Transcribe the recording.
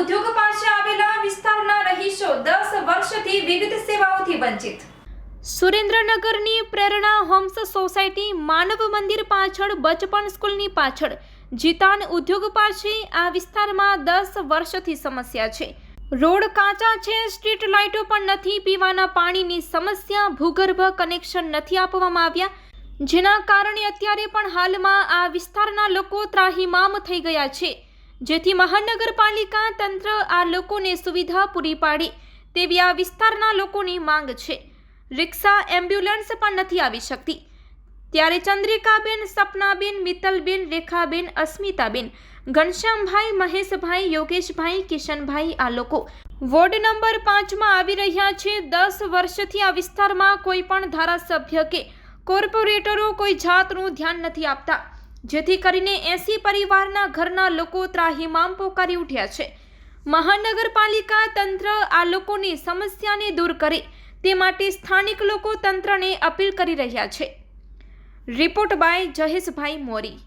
ઉદ્યોગ પાસે આવેલા વિસ્તારના રહીશો દસ વર્ષથી વિવિધ સેવાઓથી વંચિત. સુરેન્દ્રનગરની પ્રેરણા હોમ્સ સોસાયટી માનવ મંદિર પાછળ બચપણ સ્કૂલની પાછળ જીતાન ઉદ્યોગ પાસે આ વિસ્તારમાં દસ વર્ષથી સમસ્યા છે. રોડ કાચા છે, સ્ટ્રીટ લાઇટો પણ નથી, પીવાના પાણીની સમસ્યા, ભૂગર્ભ કનેક્શન નથી આપવામાં આવ્યા. જેના કારણે અત્યારે પણ હાલમાં આ વિસ્તારના લોકો ત્રાહિમામ થઈ ગયા છે. જેથી મહાનગરપાલિકા તંત્ર આ લોકોને સુવિધા પૂરી પાડે તેવી આ વિસ્તારના લોકોની માંગ છે. રિક્ષા, એમ્બ્યુલન્સ પણ નથી આવી શકતી. ત્યારે ચંદ્રિકાબેન, સપનાબેન, મિત્તલબેન, રેખાબેન, અસ્મિતાબેન, ઘનશ્યામભાઈ, મહેશભાઈ, યોગેશભાઈ, કિશનભાઈ આ લોકો વોર્ડ નંબર પાંચમાં આવી રહ્યા છે. દસ વર્ષથી આ વિસ્તારમાં કોઈ પણ ધારાસભ્ય કે કોર્પોરેટરો કોઈ જાતનું ધ્યાન નથી આપતા. જેથી કરીને એસી પરિવારના ઘરના લોકો ત્રાહિમામ પોકારી ઉઠ્યા છે. મહાનગરપાલિકા તંત્ર આ લોકોની સમસ્યાને દૂર કરે તે માટે સ્થાનિક લોકો તંત્રને અપીલ કરી રહ્યા છે. Report by Jaheshbhai Mori.